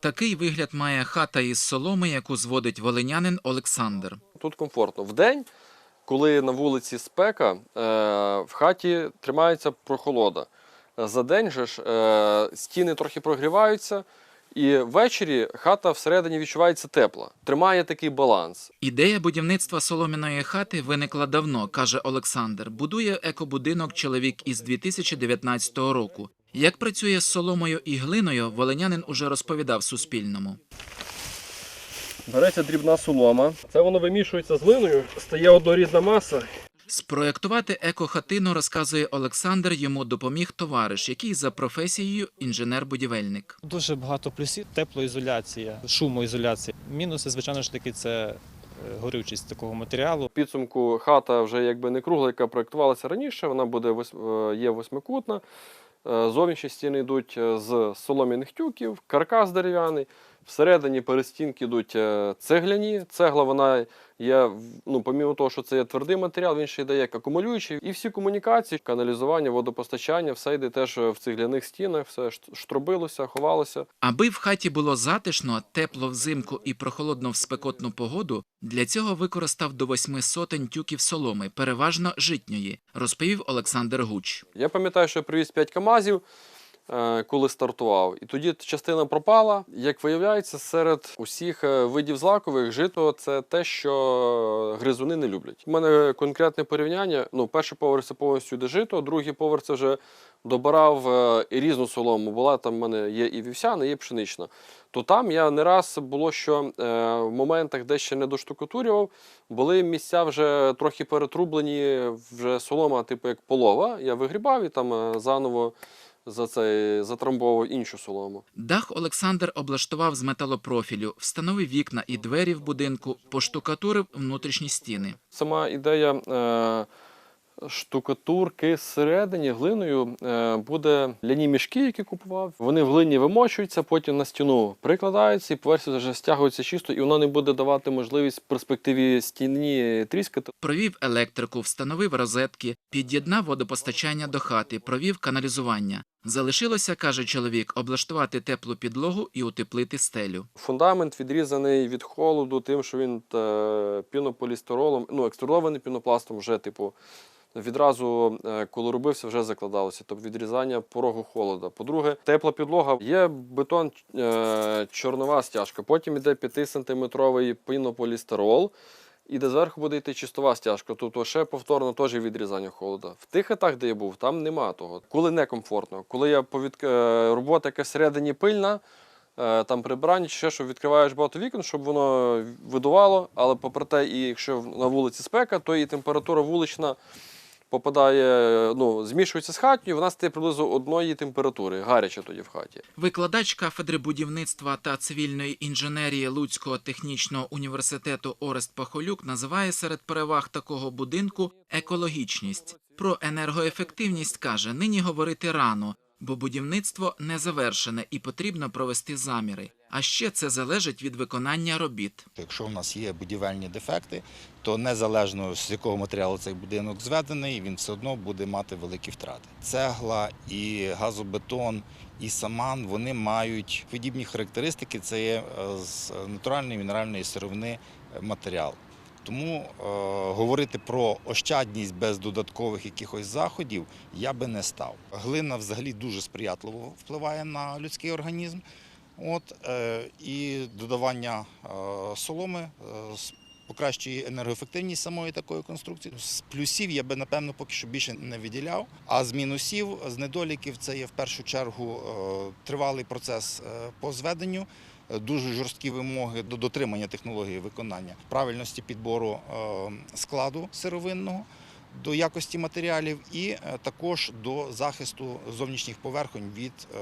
Такий вигляд має хата із соломи, яку зводить волинянин Олександр. Тут комфортно. Вдень, коли на вулиці спека, е, в хаті тримається прохолода. За день же ж е, стіни трохи прогріваються, і ввечері хата всередині відчувається тепла. Тримає такий баланс. Ідея будівництва солом'яної хати виникла давно, каже Олександр. Будує екобудинок чоловік із 2019 року. Як працює з соломою і глиною, волинянин уже розповідав Суспільному. Береться дрібна солома. Це воно вимішується з глиною, стає однорідна маса. Спроектувати екохатину, розказує Олександр, йому допоміг товариш, який за професією інженер-будівельник. Дуже багато плюсів, теплоізоляція, шумоізоляція. Мінуси, звичайно ж таки, це е, горючість такого матеріалу. Підсумку хата вже якби не кругла, яка проєктувалася раніше, вона буде е, є восьмикутна. Е, Зовнішні стіни йдуть е, з солом'яних тюків, каркас дерев'яний. Всередині перестінки йдуть е, цегляні. Цегла вона є, ну, помімо того, що це є твердий матеріал, він ще йде як акумулюючий. І всі комунікації, каналізування, водопостачання, все йде теж в цегляних стінах, все шт- штробилося, ховалося. Аби в хаті було затишно, тепло взимку і прохолодно в спекотну погоду, для цього використав до восьми сотень тюків соломи, переважно житньої, розповів Олександр Гуч. Я пам'ятаю, що я привіз 5 КАМАЗів, е, коли стартував. І тоді частина пропала. Як виявляється, серед усіх е, видів злакових жито це те, що гризуни не люблять. У мене конкретне порівняння. Ну, перший поверх це повністю йде жито, другий поверх це вже добирав е, і різну солому. Була там в мене є і вівсяна, є пшенична. То там я не раз було, що е, в моментах, де ще не доштукатурював, були місця вже трохи перетрублені, вже солома, типу як полова. Я вигрібав і там е, заново за цей затрамбовував іншу солому. Дах Олександр облаштував з металопрофілю, встановив вікна і двері в будинку, поштукатурив внутрішні стіни. Сама ідея е, штукатурки зсередині глиною е, буде ляні мішки, які купував. Вони в глині вимочуються, потім на стіну прикладаються, і поверхня вже стягується чисто, і вона не буде давати можливість в перспективі стіні тріскати. Провів електрику, встановив розетки, під'єднав водопостачання до хати, провів каналізування. Залишилося, каже чоловік, облаштувати теплу підлогу і утеплити стелю. Фундамент відрізаний від холоду, тим, що він е, пінополістиролом, ну, екструдований пінопластом, вже, типу, відразу, е, коли робився, вже закладалося. Тобто відрізання порогу холода. По-друге, тепла підлога. Є бетон е, чорнова стяжка, потім йде 5-сантиметровий пінополістирол. І де зверху буде йти чистова стяжка, тобто ще повторно теж відрізання холода. В тих хатах, де я був, там нема того. Коли некомфортно, коли я повід... е, робота яка всередині пильна, е, там прибрання, чи ще що відкриваєш багато вікон, щоб воно видувало, але попри те, і якщо на вулиці спека, то і температура вулична попадає, ну, змішується з хатньою, вона стає приблизно одної температури, гаряче тоді в хаті. Викладач кафедри будівництва та цивільної інженерії Луцького технічного університету Орест Пахолюк називає серед переваг такого будинку екологічність. Про енергоефективність каже, нині говорити рано, бо будівництво не завершене і потрібно провести заміри. А ще це залежить від виконання робіт. Якщо в нас є будівельні дефекти, то незалежно з якого матеріалу цей будинок зведений, він все одно буде мати великі втрати. Цегла і газобетон, і саман вони мають подібні характеристики. Це є е, з натуральної мінеральної сировини е, матеріал. Тому е, говорити про ощадність без додаткових якихось заходів я би не став. Глина взагалі дуже сприятливо впливає на людський організм. От, е, і додавання е, соломи е, покращує енергоефективність самої такої конструкції. З плюсів я би, напевно, поки що більше не виділяв. А з мінусів, з недоліків, це є в першу чергу е, тривалий процес е, по зведенню, дуже жорсткі вимоги до дотримання технології виконання, правильності підбору е, складу сировинного. До якості матеріалів і е, також до захисту зовнішніх поверхонь від, е,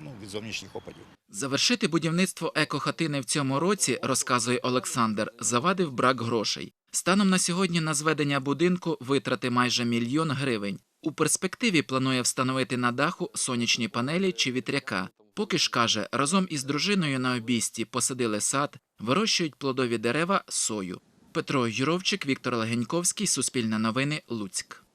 ну, від зовнішніх опадів. Завершити будівництво екохатини в цьому році, розказує Олександр, завадив брак грошей. Станом на сьогодні на зведення будинку витрати майже мільйон гривень. У перспективі планує встановити на даху сонячні панелі чи вітряка. Поки ж каже, разом із дружиною на обійсті посадили сад, вирощують плодові дерева, сою. Петро Юровчик, Віктор Легеньковський, Суспільне новини, Луцьк.